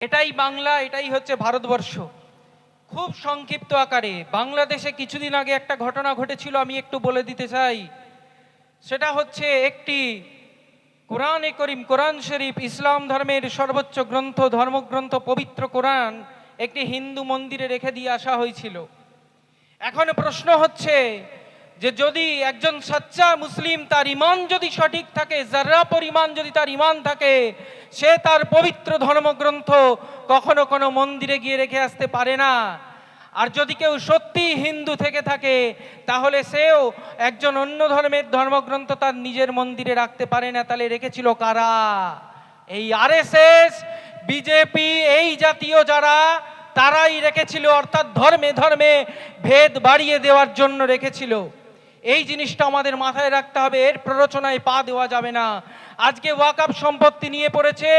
এটাই বাংলা, এটাই হচ্ছে ভারতবর্ষ। খুব সংক্ষিপ্ত আকারে। বাংলাদেশে কিছুদিন আগে একটা ঘটনা ঘটেছিল, আমি একটু বলে দিতে চাই। সেটা হচ্ছে একটি কোরআনে করিম, কোরআন শরীফ, ইসলাম ধর্মের সর্বোচ্চ গ্রন্থ, ধর্মগ্রন্থ, পবিত্র কোরআন একটি হিন্দু মন্দিরে রেখে দিয়ে আসা হয়েছিল। এখন প্রশ্ন হচ্ছে যে যদি একজন সাচ্চা মুসলিম তার ইমান যদি সঠিক থাকে যারা পরিমাণ যদি তার ইমান থাকে, সে তার পবিত্র ধর্মগ্রন্থ কখনো কোনো মন্দিরে গিয়ে রেখে আসতে পারে না। আর যদি কেউ সত্যি হিন্দু থেকে থাকে, তাহলে সেও একজন অন্য ধর্মের ধর্মগ্রন্থ তার নিজের মন্দিরে রাখতে পারে না, তাহলে রেখেছিল কারা? এই আরএসএস, বিজেপি, এই জাতীয় যারা, তারাই রেখেছিল, অর্থাৎ ধর্মে ধর্মে ভেদ বাড়িয়ে দেওয়ার জন্য রেখেছিল। এই জিনিসটা আমাদের মাথায় রাখতে হবে, এর প্ররোচনায় পা দেওয়া যাবে না। আজকে ওয়াকাপ সম্পত্তি নিয়ে পড়েছে,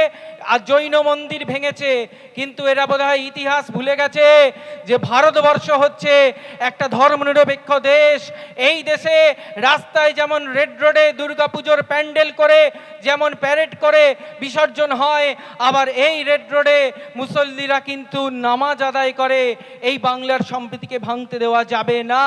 আর জৈন মন্দির ভেঙেছে, কিন্তু এরা বোধহয় ইতিহাস ভুলে গেছে যে ভারতবর্ষ হচ্ছে একটা ধর্মনিরপেক্ষ দেশ। এই দেশে রাস্তায় যেমন রেড রোডে দুর্গাপুজোর প্যান্ডেল করে, যেমন প্যারেড করে বিসর্জন হয়, আবার এই রেড রোডে মুসল্লিরা কিন্তু নামাজ আদায় করে। এই বাংলার সম্প্রীতিকে ভাঙতে দেওয়া যাবে না।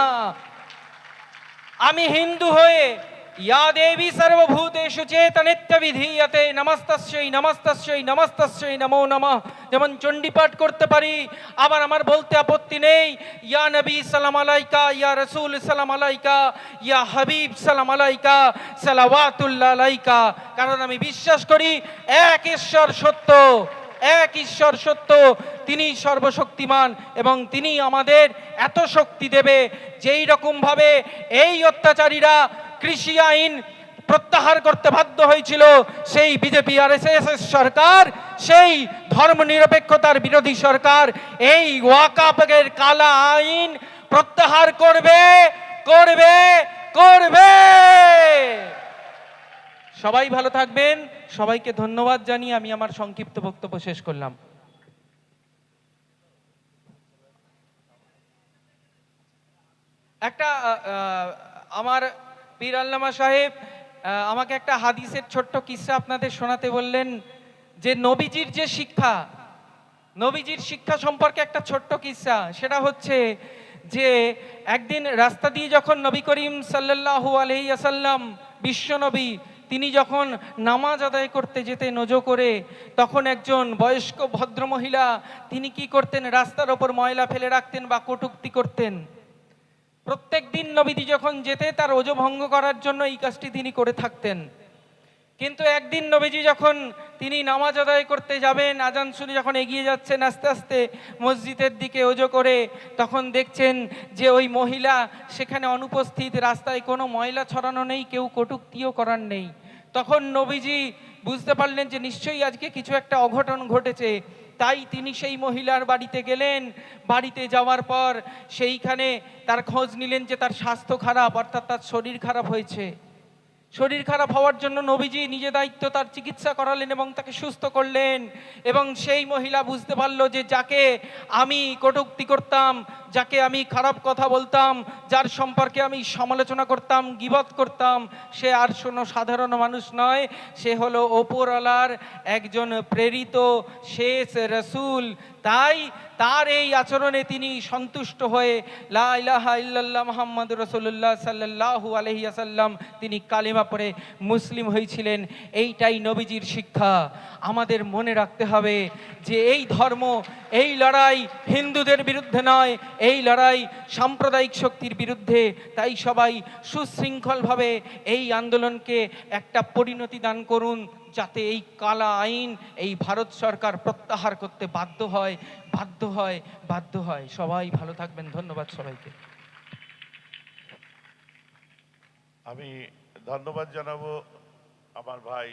আমি হিন্দু হয়ে ইয়া দেবী সর্বভূতেষু চেতনিত্য বিধীয়তে নমস্তস্যই নমস্তস্যই নমস্তস্যই নমো নমঃ। যেমন চণ্ডীপাঠ করতে পারি, আবার আমার বলতে আপত্তি নেই, ইয়া নবী সালাম আলাইকা, ইয়া রসুল সালাম আলাইকা, ইয়া হাবিব সালাম আলাইকা, সালাওয়াতুল্লাহ আলাইকা। কারণ আমি বিশ্বাস করি, এক ঈশ্বর সত্য, এক ঈশ্বর সত্য তিনি সর্বশক্তিমান এবং তিনি আমাদের এত শক্তি দেবে যেই রকম ভাবে এই অত্যাচারীরা কৃষি আইন প্রত্যাহার করতে বাধ্য হয়েছিল, সেই বিজেপি আর সরকার, সেই ধর্মনিরপেক্ষতার বিরোধী সরকার এই ওয়াকাপের কালা আইন প্রত্যাহার করবে করবে করবে। সবাই ভালো থাকবেন। সবাইকে ধন্যবাদ জানিয়ে আমি আমার সংক্ষিপ্ত বক্তব্য শেষ করলাম। একটা আমার পীর আল্লামা সাহেব আমাকে একটা হাদিসের ছোট্ট কিস্সা আপনাদের শোনাতে বললেন যে নবীজির যে শিক্ষা, নবীজির শিক্ষা সম্পর্কে একটা ছোট্ট কিস্সা সেটা হচ্ছে যে একদিন রাস্তা দিয়ে যখন নবী করিম সাল্লাল্লাহু আলাইহি আসাল্লাম বিশ্বনবী তিনি যখন নামাজ আদায় করতে যেতে নজো করে, তখন একজন বয়স্ক ভদ্রমহিলা, তিনি কি করতেন? রাস্তার ওপর ময়লা ফেলে রাখতেন বা কটুক্তি করতেন। প্রত্যেক দিন নবীজি যখন যেতে, তার ওজো ভঙ্গ করার জন্য এই কাজটি তিনি করে থাকতেন। কিন্তু একদিন নবীজি যখন তিনি নামাজ আদায় করতে যাবেন, আজান শুনে যখন এগিয়ে যাচ্ছেন আস্তে আস্তে মসজিদের দিকে ওজো করে, তখন দেখছেন যে ওই মহিলা সেখানে অনুপস্থিত, রাস্তায় কোনো ময়লা ছড়ানো নেই, কেউ কটুক্তিও করার নেই। তখন নবীজি বুঝতে পারলেন যে নিশ্চয়ই আজকে কিছু একটা অঘটন ঘটেছে। তাই তিনি সেই মহিলার বাড়িতে গেলেন। বাড়িতে যাওয়ার পর সেইখানে তার খোঁজ নিলেন যে তার স্বাস্থ্য খারাপ, অর্থাৎ তার শরীর খারাপ হয়েছে। শরীর খারাপ হওয়ার জন্য নবীজি নিজে দায়িত্ব তার চিকিৎসা করালেন এবং তাকে সুস্থ করলেন। এবং সেই মহিলা বুঝতে পারল যে যাকে আমি কটুক্তি করতাম যাকে আমি খারাপ কথা বলতাম, যার সম্পর্কে আমি সমালোচনা করতাম, গিবত করতাম, সে আর শোনো সাধারণ মানুষ নয়। সে হলো ওপরওয়ালার একজন প্রেরিত শেষ রসুল। তাই তার এই আচরণে তিনি সন্তুষ্ট হয়ে লা ইলাহা ইল্লাল্লাহ মুহাম্মদ রসুল্লাহ সাল্লাল্লাহু আলহি আসাল্লাম তিনি কালিমা পড়ে মুসলিম হয়েছিলেন। এইটাই নবীজির শিক্ষা। আমাদের মনে রাখতে হবে যে এই ধর্ম, এই লড়াই হিন্দুদের বিরুদ্ধে নয় এই লড়াই সাম্প্রদায়িক শক্তির বিরুদ্ধে, তাই সবাই সুশৃঙ্খলভাবে এই আন্দোলনকে একটা পরিণতি দান করুন, যাতে এই কালা আইন, এই ভারত সরকার প্রত্যাহার করতে বাধ্য হয় বাধ্য হয় বাধ্য হয়। সবাই ভালো থাকবেন। ধন্যবাদ সবাইকে। আমি ধন্যবাদ জানাব আমার ভাই